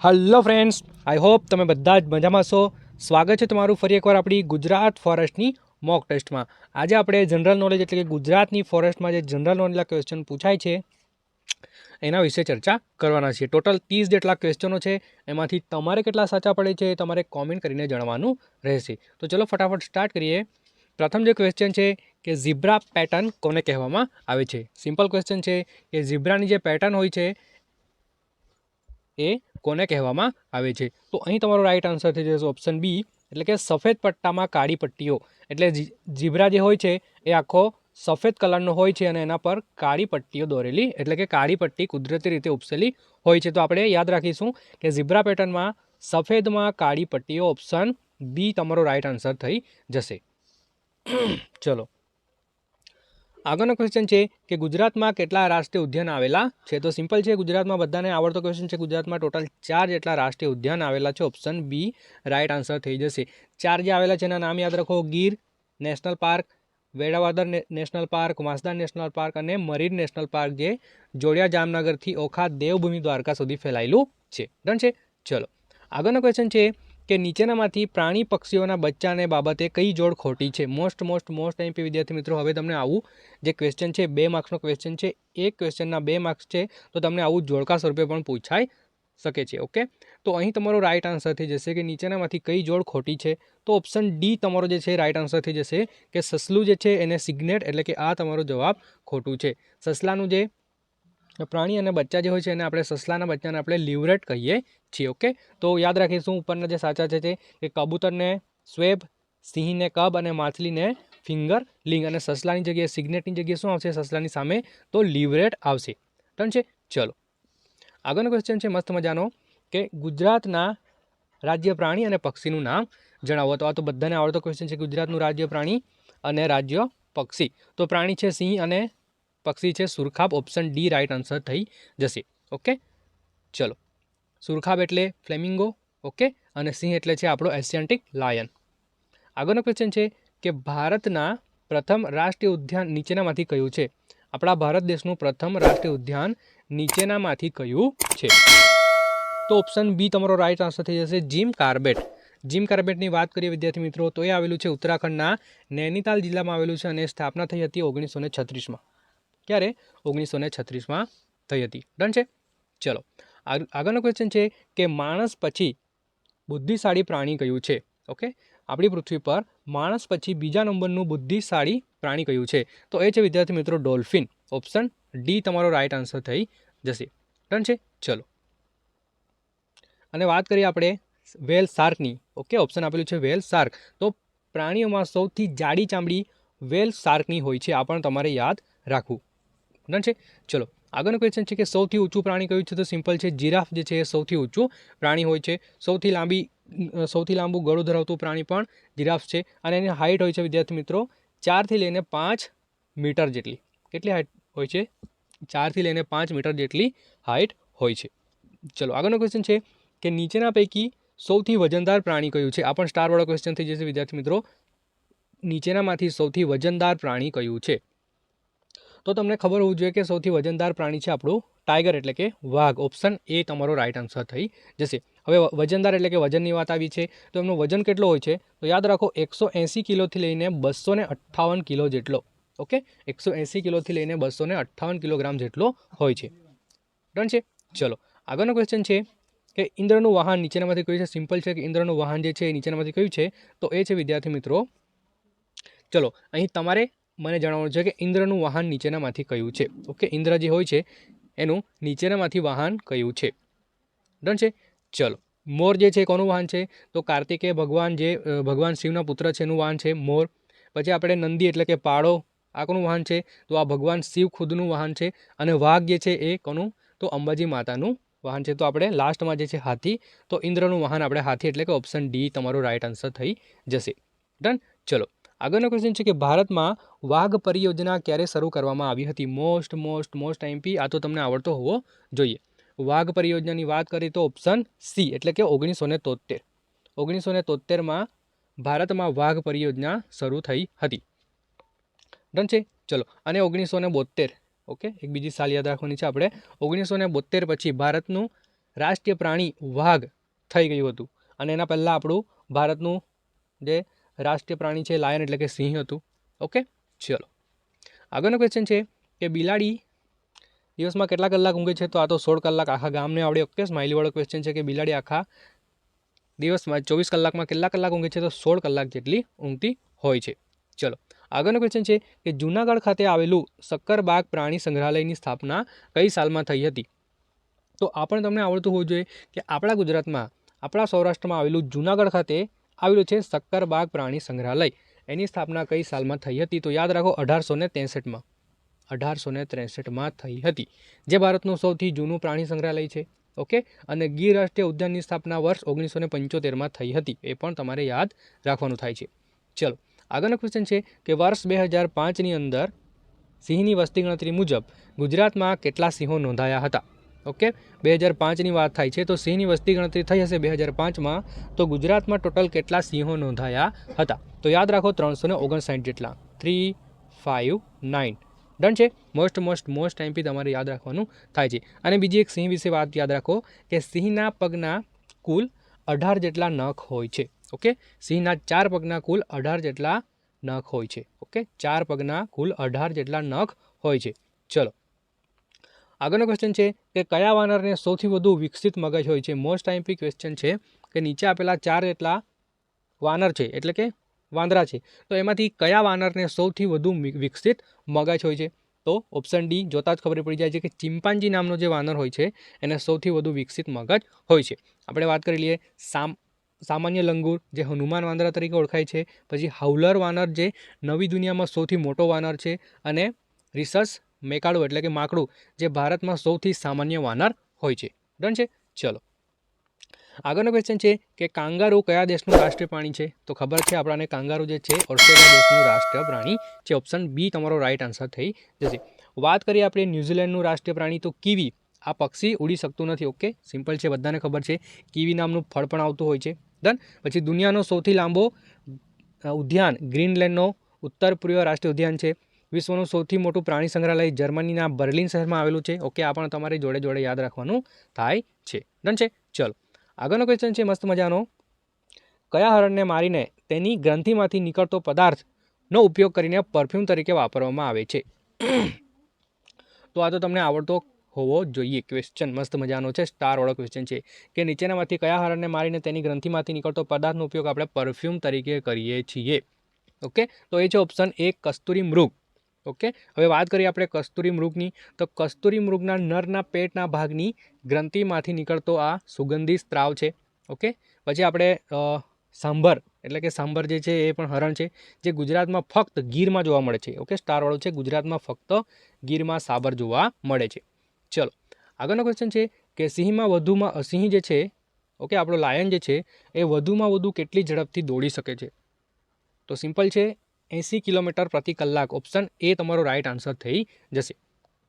Hello friends I hope તમે બધા જ મજામાં છો. સ્વાગત છે તમારું ફરી એકવાર આપણી ગુજરાત ફોરેસ્ટની મોક ટેસ્ટમાં આજે આપણે જનરલ નોલેજ એટલે કે ગુજરાતની ફોરેસ્ટમાં જે જનરલ નોલેજના ક્વેશ્ચન પૂછાય છે, એના વિશે ચર્ચા કરવાના છીએ. ટોટલ ત્રીસ જેટલા ક્વેશ્ચનો છે, એમાંથી તમારે કેટલા સાચા પડે છે તમારે કોમેન્ટ કરીને જણાવવાનું રહેશે. તો ચલો ફટાફટ સ્ટાર્ટ કરીએ. પ્રથમ જે ક્વેશ્ચન છે કે ઝીબ્રા પેટર્ન કોને કહેવામાં આવે છે? સિમ્પલ ક્વેશ્ચન છે કે ઝીબ્રાની જે પેટર્ન હોય છે એ કોને કહેવામાં આવે છે? તો અહીં તમારો રાઈટ આન્સર થઈ જશે ઓપ્શન બી એટલે કે સફેદ પટ્ટામાં કાળી પટ્ટીઓ. એટલે ઝીબ્રા જે હોય છે, એ આખો સફેદ કલરનો હોય છે અને એના પર કાળી પટ્ટીઓ દોરેલી, એટલે કે કાળી પટ્ટી કુદરતી રીતે ઉપસેલી હોય છે. તો આપણે યાદ રાખીશું કે ઝીબ્રા પેટર્નમાં સફેદમાં કાળી પટ્ટીઓ ઓપ્શન બી તમારો રાઈટ આન્સર થઈ જશે. ચલો. આગળનો ક્વેશ્ચન છે કે ગુજરાતમાં કેટલા રાષ્ટ્રીય ઉદ્યાન આવેલા છે? તો સિમ્પલ છે, ગુજરાતમાં બધાને આવડતો ક્વેશ્ચન છે. ગુજરાતમાં ટોટલ ચાર જેટલા રાષ્ટ્રીય ઉદ્યાન આવેલા છે. ઓપ્શન બી રાઇટ આન્સર થઈ જશે. ચાર જે આવેલા છે, એના નામ યાદ રાખો. Gir national park, Velavadar national park, Vansda national park અને મરીન નેશનલ પાર્ક જે જોડિયા જામનગરથી ઓખા દેવભૂમિ દ્વારકા સુધી ફેલાયેલું છે. ડન છે? ચલો. આગળનો ક્વેશ્ચન છે કે નીચેનામાંથી પ્રાણી પક્ષીઓના બચ્ચાને બાબતે કઈ જોડ ખોટી છે? મોસ્ટ મોસ્ટ મોસ્ટ એમપી વિદ્યાર્થી મિત્રો, હવે તમને આવું જે ક્વેશ્ચન છે, બે માર્ક્સનો ક્વેશ્ચન છે, એક ક્વેશ્ચનના બે માર્ક્સ છે, તો તમને આવું જોડકા સ્વરૂપે પણ પૂછાય શકે છે ઓકે તો અહીં તમારો રાઇટ આન્સર થઈ જશે કે નીચેનામાંથી કઈ જોડ ખોટી છે? તો ઓપ્શન ડી તમારો જે છે રાઇટ આન્સર થઈ જશે કે સસલું જે છે, એને સિગ્નેટ એટલે કે આ તમારો જવાબ ખોટું છે. સસલાનું જે પ્રાણી અને બચ્ચા જે હોય છે એને આપણે સસલાના બચ્ચાને આપણે લીવરેટ કહીએ છીએ, ઓકે? તો યાદ રાખીશું ઉપરના જે સાચા છે તે, કે કબૂતરને સ્વેબ સિંહને કબ અને માછલીને ફિંગર લિંગ અને સસલાની જગ્યાએ સિગ્નેટની જગ્યાએ શું આવશે? સસલાની સામે તો લીવરેટ આવશે. ટન છે? ચલો. આગળનો ક્વેશ્ચન છે મસ્ત મજાનો, કે ગુજરાતના રાજ્ય પ્રાણી અને પક્ષીનું નામ જણાવો. તો આ તો બધાને આવડતો ક્વેશ્ચન છે, ગુજરાતનું રાજ્ય પ્રાણી અને રાજ્ય પક્ષી. તો પ્રાણી છે સિંહ અને પક્ષી છે, સુરખાબ ઓપ્શન ડી રાઇટ આન્સર થઈ જશે. ઓકે ચલો. સુરખાબ એટલે ફ્લેમિંગો ઓકે અને સિંહ એટલે છે આપણો એશિયાન્ટિક લાયન. આગળનો ક્વેશ્ચન છે કે ભારતના પ્રથમ રાષ્ટ્રીય ઉદ્યાન નીચેનામાંથી કયું છે? આપણા ભારત દેશનું પ્રથમ રાષ્ટ્રીય ઉદ્યાન નીચેનામાંથી કયું છે? તો ઓપ્શન બી તમારો રાઈટ આન્સર થઈ જશે જીમ કાર્બેટ જીમ કાર્બેટની વાત કરીએ વિદ્યાર્થી મિત્રો, તો એ આવેલું છે ઉત્તરાખંડના નૈનીતાલ જિલ્લામાં આવેલું છે અને સ્થાપના થઈ હતી ઓગણીસો ને છત્રીસમાં. ક્યારે? ઓગણીસો ને છત્રીસમાં થઈ હતી. ડન છે? ચલો. આગ- આગળનો ક્વેશ્ચન છે કે માણસ પછી બુદ્ધિશાળી પ્રાણી કયું છે? ઓકે આપણી પૃથ્વી પર માણસ પછી બીજા નંબરનું બુદ્ધિશાળી પ્રાણી કયું છે? તો એ છે વિદ્યાર્થી મિત્રો ડોલ્ફિન. ઓપ્શન ડી તમારો રાઈટ આન્સર થઈ જશે. ડન છે? ચલો. અને વાત કરીએ આપણે વેલ શાર્કની ઓકે ઓપ્શન આપેલું છે વેલ શાર્ક તો પ્રાણીઓમાં સૌથી જાડી ચામડી વેલ શાર્કની હોય છે. આ પણ તમારે યાદ રાખવું. ડન છે? ચલો, આગળનો ક્વેશ્ચન છે કે સૌથી ઊંચું પ્રાણી કયું છે? તો સિમ્પલ છે જીરાફ જે છે એ સૌથી ઊંચું પ્રાણી હોય છે. સૌથી લાંબી સૌથી લાંબુ ગળું ધરાવતું પ્રાણી પણ જીરાફ છે અને એની હાઇટ હોય છે, વિદ્યાર્થી મિત્રો ચારથી લઈને પાંચ મીટર જેટલી. કેટલી હાઇટ હોય છે? ચારથી લઈને પાંચ મીટર જેટલી હાઇટ હોય છે. ચલો, આગળનો ક્વેશ્ચન છે કે નીચેના પૈકી સૌથી વજનદાર પ્રાણી કયું છે? આ પણ સ્ટારવાળો ક્વેશ્ચન થઈ જશે, વિદ્યાર્થી મિત્રો. નીચેનામાંથી સૌથી વજનદાર પ્રાણી કયું છે? તો તમને ખબર હોવું જોઈએ કે સૌથી વજનદાર પ્રાણી છે આપણું ટાઈગર, એટલે કે વાઘ. ઓપ્શન એ તમારો રાઇટ આન્સર થઈ જશે. હવે વજનદાર એટલે કે વજનની વાત આવી છે, તો એમનું વજન કેટલો હોય છે? તો યાદ રાખો, એકસો એંસી કિલોથી લઈને બસો ને અઠ્ઠાવન કિલો જેટલો. ઓકે? એકસો એંસી કિલોથી લઈને બસો ને અઠ્ઠાવન કિલોગ્રામ જેટલો હોય છે. ડન છે? ચલો. આગળનો ક્વેશ્ચન છે કે ઇન્દ્રનું વાહન નીચેનામાંથી કયું છે? સિમ્પલ છે કે ઇન્દ્રનું વાહન જે છે એ નીચેનામાંથી કયું છે? તો એ છે વિદ્યાર્થી મિત્રો. ચલો, અહીં તમારે મને જણાવવાનું છે કે ઇન્દ્રનું વાહન નીચેનામાંથી કયું છે? ઓકે, ઇન્દ્ર જે હોય છે, એનું નીચેનામાંથી વાહન કયું છે? ડન છે? ચલો, મોર જે છે કોનું વાહન છે? તો કાર્તિકે ભગવાન જે ભગવાન શિવના પુત્ર છે, એનું વાહન છે મોર. પછી આપણે નંદી એટલે કે પાડો, આ કોનું વાહન છે? તો આ ભગવાન શિવ ખુદનું વાહન છે અને વાઘ જે છે એ કોનું? તો અંબાજી માતાનું વાહન છે. તો આપણે લાસ્ટમાં જે છે હાથી, તો ઇન્દ્રનું વાહન આપણે હાથી એટલે કે ઓપ્શન ડી, તમારો રાઇટ આન્સર થઈ જશે. ડન? ચલો આગળનો ક્વેશ્ચન છે કે ભારતમાં વાઘ પરિયોજના ક્યારે શરૂ કરવામાં આવી હતી? મોસ્ટ મોસ્ટ મોસ્ટ એમપી આ તો તમને આવડતો હોવો જોઈએ. વાઘ પરિયોજનાની વાત કરીએ તો ઓપ્શન સી એટલે કે ઓગણીસો ને તોતેર ઓગણીસો ને તોતેરમાં ભારતમાં વાઘ પરિયોજના શરૂ થઈ હતી. ડન છે? ચલો, અને ઓગણીસો ને બોતેર ઓકે? એક બીજી સાલ યાદ રાખવાની છે આપણે. ઓગણીસો ને બોતેર પછી ભારતનું રાષ્ટ્રીય પ્રાણી વાઘ થઈ ગયું હતું. અને એના પહેલાં આપણું ભારતનું જે રાષ્ટ્રીય પ્રાણી છે લાયન એટલે કે સિંહ હતું. ઓકે ચલો. આગળનો ક્વેશ્ચન છે કે બિલાડી દિવસમાં કેટલા કલાક ઊંઘે છે? તો આ તો સોળ કલાક. આખા ગામને આવડે ઓકે સ્માઇલીવાળો ક્વેશ્ચન છે કે બિલાડી આખા દિવસમાં ચોવીસ કલાકમાં કેટલા કલાક ઊંઘે છે? તો સોળ કલાક જેટલી ઊંઘતી હોય છે. ચલો. આગળનો ક્વેશ્ચન છે કે જૂનાગઢ ખાતે આવેલું સક્કરબાગ પ્રાણી સંગ્રહાલયની સ્થાપના કઈ સાલમાં થઈ હતી? તો આ પણ તમને આવડતું હોવું જોઈએ કે આપણા ગુજરાતમાં, આપણા સૌરાષ્ટ્રમાં આવેલું જૂનાગઢ ખાતે આવેલું છે સક્કરબાગ પ્રાણી સંગ્રહાલય. એની સ્થાપના કઈ સાલમાં થઈ હતી તો યાદ રાખો અઢારસો ને ત્રેસઠમાં. અઢારસો ને ત્રેસઠમાં થઈ હતી. જે ભારતનું સૌથી જૂનું પ્રાણી સંગ્રહાલય છે. ઓકે? અને ગીર રાષ્ટ્રીય ઉદ્યાનની સ્થાપના વર્ષ ઓગણીસો ને પંચોતેરમાં થઈ હતી. એ પણ તમારે યાદ રાખવાનું થાય છે. ચલો, આગળનો ક્વેશ્ચન છે કે વર્ષ બે હજાર પાંચની અંદર સિંહની વસ્તી ગણતરી મુજબ ગુજરાતમાં કેટલા સિંહો નોંધાયા હતા? ઓકે? બે હજાર પાંચની વાત થાય છે, તો સિંહની વસ્તી ગણતરી થઈ હશે બે હજાર પાંચમાં. તો ગુજરાતમાં ટોટલ કેટલા સિંહો નોંધાયા હતા? તો યાદ રાખો, ત્રણસો ને ઓગણસાઠ જેટલા. Three, five, nine. ડન છે? મોસ્ટ મોસ્ટ મોસ્ટ ટાઈમથી તમારે યાદ રાખવાનું થાય છે. અને બીજી એક સિંહ વિશે વાત યાદ રાખો, કે સિંહના પગના કુલ અઢાર જેટલા નખ હોય છે. ઓકે? સિંહના ચાર પગના કુલ અઢાર જેટલા નખ હોય છે. ઓકે? ચાર પગના કુલ અઢાર જેટલા નખ હોય છે. ચલો આગળનો ક્વેશ્ચન છે કે કયા વાનરને સૌથી વધુ વિકસિત મગજ હોય છે? મોસ્ટ ટાઈમપી ક્વેશ્ચન છે કે નીચે આપેલા ચાર જેટલા વાનર છે, એટલે કે વાંદરા છે. તો એમાંથી કયા વાનરને સૌથી વધુ વિકસિત મગજ હોય છે? તો ઓપ્શન ડી જોતાં જ ખબર પડી જાય છે કે ચિમ્પાન્જી નામનો જે વાનર હોય છે, એને સૌથી વધુ વિકસિત મગજ હોય છે. આપણે વાત કરી લઈએ સામ, સામાન્ય લંગૂર, જે હનુમાન વાંદરા તરીકે ઓળખાય છે, પછી હાઉલર વાનર જે નવી દુનિયામાં સૌથી મોટો વાનર છે, અને રિસર્ચ મેકાડું એટલે કે માકડું, જે ભારતમાં સૌથી સામાન્ય વાનર હોય છે. ડન છે? ચલો. આગળનો ક્વેશ્ચન છે કે કાંગારૂ કયા દેશનું રાષ્ટ્રીય પ્રાણી છે? તો ખબર છે આપણાને કાંગારૂ જે છે, ઓસ્ટ્રેલિયા દેશનું રાષ્ટ્રીય પ્રાણી છે. ઓપ્શન બી તમારો રાઈટ આન્સર થઈ જશે. વાત કરીએ આપણે ન્યૂઝીલેન્ડનું રાષ્ટ્રીય પ્રાણી, તો કીવી. આ પક્ષી ઉડી શકતું નથી, ઓકે? સિમ્પલ છે, બધાને ખબર છે. કીવી નામનું ફળ પણ આવતું હોય છે. ડન? પછી દુનિયાનો સૌથી લાંબો ઉદ્યાન, ગ્રીનલેન્ડનો ઉત્તર પૂર્વ રાષ્ટ્રીય ઉદ્યાન છે. વિશ્વનું સૌથી મોટું પ્રાણી સંગ્રહાલય જર્મનીના બર્લિન શહેરમાં આવેલું છે. ઓકે, આ પણ તમારી જોડે જોડે યાદ રાખવાનું થાય છે. ડન છે? ચલો. આગળનો ક્વેશ્ચન છે, મસ્ત મજાનો. કયા હરણને મારીને તેની ગ્રંથિમાંથી નીકળતો પદાર્થનો ઉપયોગ કરીને પરફ્યુમ તરીકે વાપરવામાં આવે છે? તો આ તો તમને આવડતો હોવો જોઈએ. ક્વેશ્ચન મસ્ત મજાનો છે. સ્ટારવાળો ક્વેશ્ચન છે. કે નીચેનામાંથી કયા હરણને મારીને તેની ગ્રંથિમાંથી નીકળતો પદાર્થનો ઉપયોગ આપણે પરફ્યુમ તરીકે કરીએ છીએ? ઓકે, તો એ છે ઓપ્શન એ કસ્તુરી મૃગ. ઓકે? હવે વાત કરીએ આપણે કસ્તુરી મૃગની. તો કસ્તુરી મૃગના નરના પેટના ભાગની ગ્રંથિમાંથી નીકળતો આ સુગંધી સ્ત્રાવ છે. ઓકે? પછી આપણે સાંભર, એટલે કે સાંભર જે છે એ પણ હરણ છે, જે ગુજરાતમાં ફક્ત ગીરમાં જોવા મળે છે. ઓકે? સ્ટારવાળો છે. ગુજરાતમાં ફક્ત ગીરમાં સાબર જોવા મળે છે. ચલો, આગળનો ક્વેશ્ચન છે કે સિંહમાં વધુમાં સિંહ જે છે, ઓકે? આપણો લાયન જે છે, એ વધુમાં વધુ કેટલી ઝડપથી દોડી શકે છે? તો સિમ્પલ છે એંસી કિલોમીટર પ્રતિ કલાક. ઓપ્શન એ તમારો રાઇટ આન્સર થઈ જશે.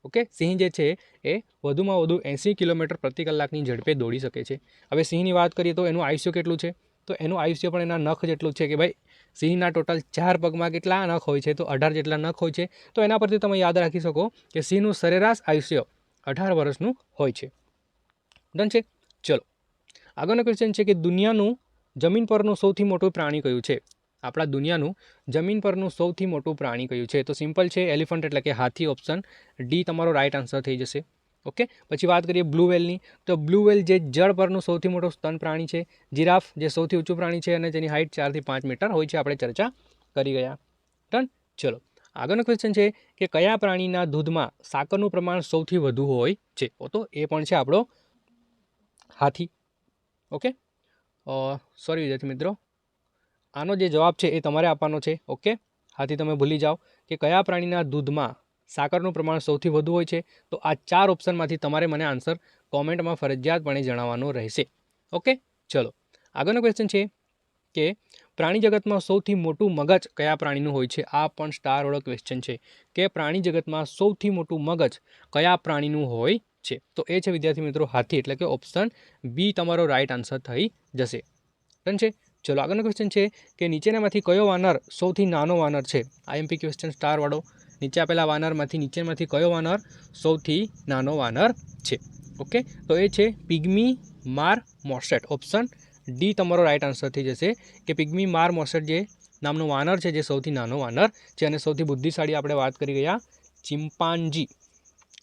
ઓકે સિંહ જે છે એ વધુમાં વધુ એંસી કિલોમીટર પ્રતિ કલાકની ઝડપે દોડી શકે છે. હવે સિંહની વાત કરીએ તો એનું આયુષ્ય કેટલું છે? તો એનું આયુષ્ય પણ એના નખ જેટલું છે કે ભાઈ, સિંહના ટોટલ ચાર પગમાં કેટલા નખ હોય છે? તો અઢાર જેટલા નખ હોય છે. તો એના પરથી તમે યાદ રાખી શકો કે સિંહનું સરેરાશ આયુષ્ય અઢાર વર્ષનું હોય છે. ડન છે? ચલો. આગળનો ક્વેશ્ચન છે કે દુનિયાનું જમીન પરનું સૌથી મોટું પ્રાણી કયું છે? આપણા દુનિયાનું જમીન પરનું સૌથી મોટું પ્રાણી કયું છે? તો સિમ્પલ છે એલિફન્ટ એટલે કે હાથી ઓપ્શન ડી તમારો રાઇટ આન્સર થઈ જશે. ઓકે પછી વાત કરીએ બ્લુ વેલની તો બ્લુ વેલ જે જળ પરનું સૌથી મોટું સ્તન પ્રાણી છે જીરાફ જે સૌથી ઊંચું પ્રાણી છે અને જેની હાઇટ ચારથી પાંચ મીટર હોય છે, આપણે ચર્ચા કરી ગયા. ડન ચલો. આગળનો ક્વેશ્ચન છે કે કયા પ્રાણીના દૂધમાં સાકરનું પ્રમાણ સૌથી વધુ હોય છે? તો એ પણ છે આપણો હાથી. ઓકે સોરી વિદ્યાર્થી મિત્રો. આનો જે જવાબ છે એ તમારે આપવાનો છે, ઓકે? હાથી તમે ભૂલી જાઓ કે કયા પ્રાણીના દૂધમાં સાકરનું પ્રમાણ સૌથી વધુ હોય છે? તો આ ચાર ઓપ્શનમાંથી તમારે મને આન્સર કોમેન્ટમાં ફરજિયાતપણે જણાવવાનો રહેશે, ઓકે? ચલો, આગળનો ક્વેશ્ચન છે કે પ્રાણી જગતમાં સૌથી મોટું મગજ કયા પ્રાણીનું હોય છે? આ પણ સ્ટાર ઓળખ ક્વેશ્ચન છે કે પ્રાણી જગતમાં સૌથી મોટું મગજ કયા પ્રાણીનું હોય છે? તો એ છે વિદ્યાર્થી મિત્રો હાથી, એટલે કે ઓપ્શન બી તમારો રાઈટ આન્સર થઈ જશે. ડન છે ચલો આગળનો ક્વેશ્ચન છે કે નીચેનામાંથી કયો વાનર સૌથી નાનો વાનર છે? આઈએમપી ક્વેશ્ચન સ્ટારવાળો નીચે આપેલા વાનરમાંથી નીચેમાંથી કયો વાનર સૌથી નાનો વાનર છે? ઓકે? તો એ છે pygmy marmoset option D તમારો રાઈટ આન્સર થઈ જશે કે પિગ્મી માર મોસેટ જે નામનો વાનર છે જે સૌથી નાનો વાનર છે અને સૌથી બુદ્ધિશાળી આપણે વાત કરી ગયા ચિમ્પાન્જી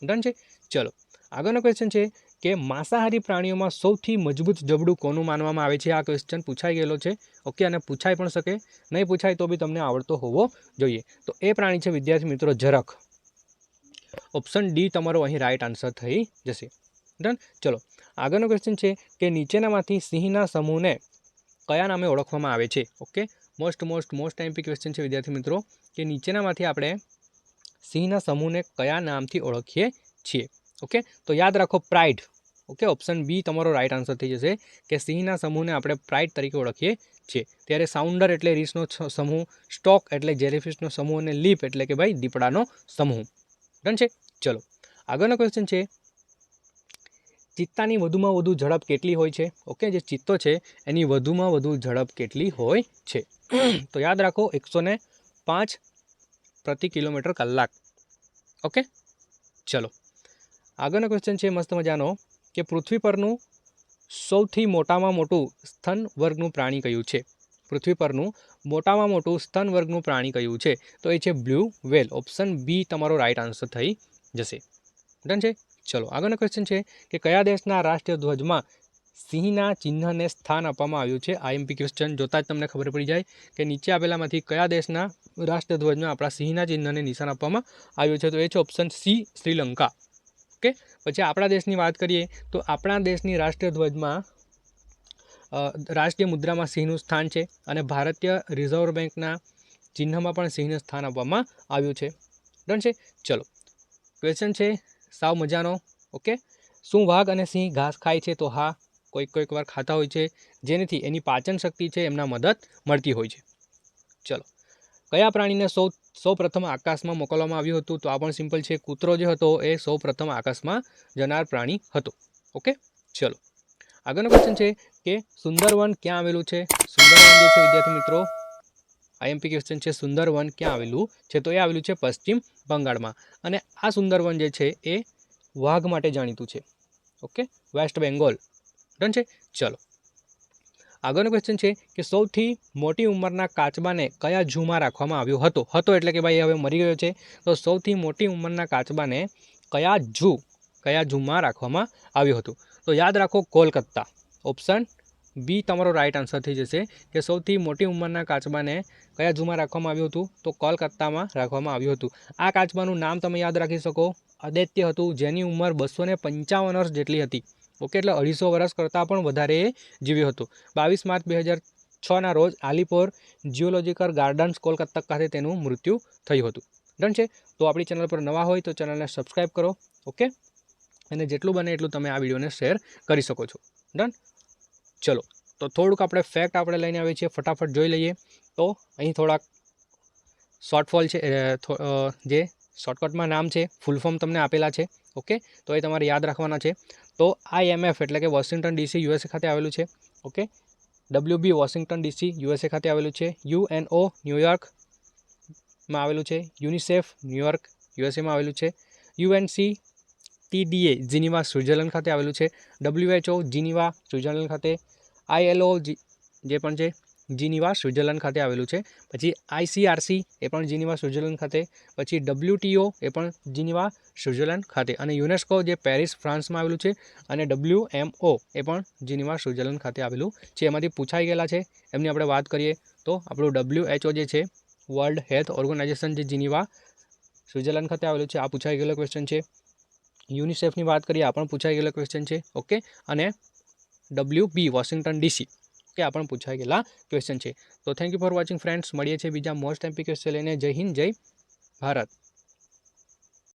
ડન છે? ચલો. આગળનો ક્વેશ્ચન છે કે માંસાહારી પ્રાણીઓમાં સૌથી મજબૂત જબડું કોનું માનવામાં આવે છે? આ ક્વેશ્ચન પૂછાઈ ગયેલો છે. ઓકે અને પૂછાઈ પણ શકે. નહીં પૂછાય તો બી તમને આવડતો હોવો જોઈએ. તો એ પ્રાણી છે, વિદ્યાર્થી મિત્રો ઝરખ ઓપ્શન ડી તમારો અહીં રાઈટ આન્સર થઈ જશે. ડન ચલો, આગળનો ક્વેશ્ચન છે કે નીચેનામાંથી સિંહના સમૂહને કયા નામે ઓળખવામાં આવે છે? Okay most most most MP question છે, વિદ્યાર્થી મિત્રો, કે નીચેનામાંથી આપણે સિંહના સમૂહને કયા નામથી ઓળખીએ છીએ? ઓકે? તો યાદ રાખો પ્રાઇડ ઓકે? ઓપ્શન બી તમારો રાઈટ આન્સર થઈ જશે કે સિંહના સમૂહને આપણે પ્રાઇડ તરીકે ઓળખીએ છીએ. ત્યારે સાઉન્ડર એટલે રીસનો સમૂહ સ્ટોક એટલે જેલીફિશનો સમૂહ અને લીપ એટલે કે ભાઈ દીપડાનો સમૂહ. ડન છે? ચલો. આગળનો ક્વેશ્ચન છે. ચિત્તાની વધુમાં વધુ ઝડપ કેટલી હોય છે? ઓકે? જે ચિત્તો છે, એની વધુમાં વધુ ઝડપ કેટલી હોય છે? તો યાદ રાખો, એકસો પાંચ પ્રતિ કિલોમીટર કલાક. ઓકે? ચલો. આગળનો ક્વેશ્ચન છે, મસ્ત મજાનો, કે પૃથ્વી પરનું સૌથી મોટામાં મોટું સ્તન વર્ગનું પ્રાણી કયું છે? પૃથ્વી પરનું મોટામાં મોટું સ્તન વર્ગનું પ્રાણી કયું છે? તો એ છે બ્લુ વેલ ઓપ્શન બી તમારો રાઈટ આન્સર થઈ જશે. ડન છે? ચલો, આગળનો ક્વેશ્ચન છે, કે કયા દેશના રાષ્ટ્રીય ધ્વજમાં સિંહના ચિહ્નને સ્થાન આપવામાં આવ્યું છે? આઈએમપી ક્વેશ્ચન જોતાં જ તમને ખબર પડી જાય કે નીચે આપેલામાંથી કયા દેશના રાષ્ટ્રધ્વજમાં આપણા સિંહના ચિહ્નને નિશાન આપવામાં આવ્યું છે? તો એ છે ઓપ્શન સી શ્રીલંકા. ઓકે? પછી આપણા દેશની વાત કરીએ તો આપણા દેશની રાષ્ટ્રીય ધ્વજમાં રાષ્ટ્રીય મુદ્રામાં સિંહનું સ્થાન છે અને ભારતીય રિઝર્વ બેંકના ચિહ્નમાં પણ સિંહને સ્થાન આપવામાં આવ્યું છે. ડન છે? ચલો. ક્વેશ્ચન છે, સાવ મજાનો. ઓકે? શું વાઘ અને સિંહ ઘાસ ખાય છે? તો હા, કોઈક કોઈક વાર ખાતા હોય છે. જેનાથી એની પાચન શક્તિ છે, એમના મદદ મળતી હોય છે. ચલો. કયા પ્રાણીને સૌ સૌ પ્રથમ આકાશમાં મોકલવામાં આવ્યું હતું? તો આ પણ સિમ્પલ છે. કૂતરો જે હતો એ સૌ પ્રથમ આકાશમાં જનાર પ્રાણી હતો. ઓકે? ચલો. આગળનો ક્વેશ્ચન છે કે સુંદરવન ક્યાં આવેલું છે? સુંદરવન જે છે, વિદ્યાર્થી મિત્રો આઈએમપી ક્વેશ્ચન છે, સુંદરવન ક્યાં આવેલું છે? તો એ આવેલું છે પશ્ચિમ બંગાળમાં. અને આ સુંદરવન જે છે એ વાઘ માટે જાણીતું છે. ઓકે? વેસ્ટ બેંગોલ. ડન છે? ચલો. આગળનો ક્વેશ્ચન છે કે સૌથી મોટી ઉંમરના કાચબાને કયા ઝૂમાં રાખવામાં આવ્યો હતો? હતો એટલે કે ભાઈ હવે મરી ગયો છે. તો સૌથી મોટી ઉંમરના કાચબાને કયા ઝૂ કયા ઝૂમાં રાખવામાં આવ્યું હતું? તો યાદ રાખો કોલકાતા. ઓપ્શન બી તમારો રાઈટ આન્સર થઈ જશે કે સૌથી મોટી ઉંમરના કાચબાને કયા ઝૂમાં રાખવામાં આવ્યું હતું? તો કોલકાતામાં રાખવામાં આવ્યું હતું. આ કાચબાનું નામ તમે યાદ રાખી શકો. અદૈત્ય હતું, જેની ઉંમર બસો પંચાવન વર્ષ જેટલી હતી. ઓકે, એટલે અઢીસો વર્ષ કરતાં પણ વધારે જીવ્યું હતો. બાવીસ માર્ચ બે હજાર છના રોજ આલીપોર જિયોલોજીકલ ગાર્ડન્સ કોલકાતા ખાતે તેનું મૃત્યુ થયું હતું. ડન છે? તો આપણી ચેનલ પર નવા હોય તો ચેનલને સબસ્ક્રાઈબ કરો, ઓકે? અને જેટલું બને એટલું તમે આ વિડીયોને શેર કરી શકો છો. ડન? ચલો, તો થોડુંક આપણે ફેક્ટ આપણે લઈને આવીએ છીએ, ફટાફટ જોઈ લઈએ. તો અહીં થોડાક શોર્ટફોલ છે જે શોર્ટકટમાં નામ છે, ફૂલ ફોર્મ તમને આપેલા છે. ઓકે? તો એ તમારે યાદ રાખવાના છે. તો આઈએમએફ એટલે કે વોશિંગ્ટન ડીસી યુએસએ ખાતે આવેલું છે. Okay? W B Washington DC USA ખાતે આવેલું છે. યુએનઓ ન્યુયોર્કમાં આવેલું છે. યુનિસેફ ન્યુયોર્ક યુએસએમાં આવેલું છે. યુએનસી ટીડીએ જીનીવા સ્વિટ્ઝરલેન્ડ ખાતે આવેલું છે. ડબલ્યુએચઓ જીનીવા સ્વિટ્ઝરલેન્ડ ખાતે. આઈએલઓ જે પણ છે જીનીવા સ્વિટ્ઝરલેન્ડ ખાતે આવેલું છે. પછી આઈસીઆરસી એ પણ જીનીવા સ્વિટ્ઝરલેન્ડ ખાતે, પછી ડબ્લ્યુટીઓ એ પણ જીનીવા સ્વિટ્ઝરલેન્ડ ખાતે અને યુનેસ્કો જે પેરિસ, ફ્રાન્સમાં આવેલું છે અને ડબ્લ્યુએમઓ એ પણ જીનીવા સ્વિટ્ઝરલેન્ડ ખાતે આવેલું છે. એમાંથી પૂછાઈ ગયેલા છે, એમની આપણે વાત કરીએ તો આપણું ડબ્લ્યુએચઓ જે છે, વર્લ્ડ હેલ્થ ઓર્ગેનાઇઝેશન જે જીનીવા સ્વિટ્ઝરલેન્ડ ખાતે આવેલું છે, આ પૂછાઈ ગયેલો ક્વેશ્ચન છે. યુનિસેફની વાત કરીએ, આ પણ પૂછાઈ ગયેલો ક્વેશ્ચન છે. ઓકે? અને ડબલ્યુ બી, વોશિંગ્ટન ડીસી. કે આ પણ પૂછાઈ ક્વેશ્ચન છે. તો thank you for watching friends મળીએ છીએ બીજા મોસ્ટ એમ્પી ક્વેશ્ચન લઈને. જય હિન્દ, જય ભારત.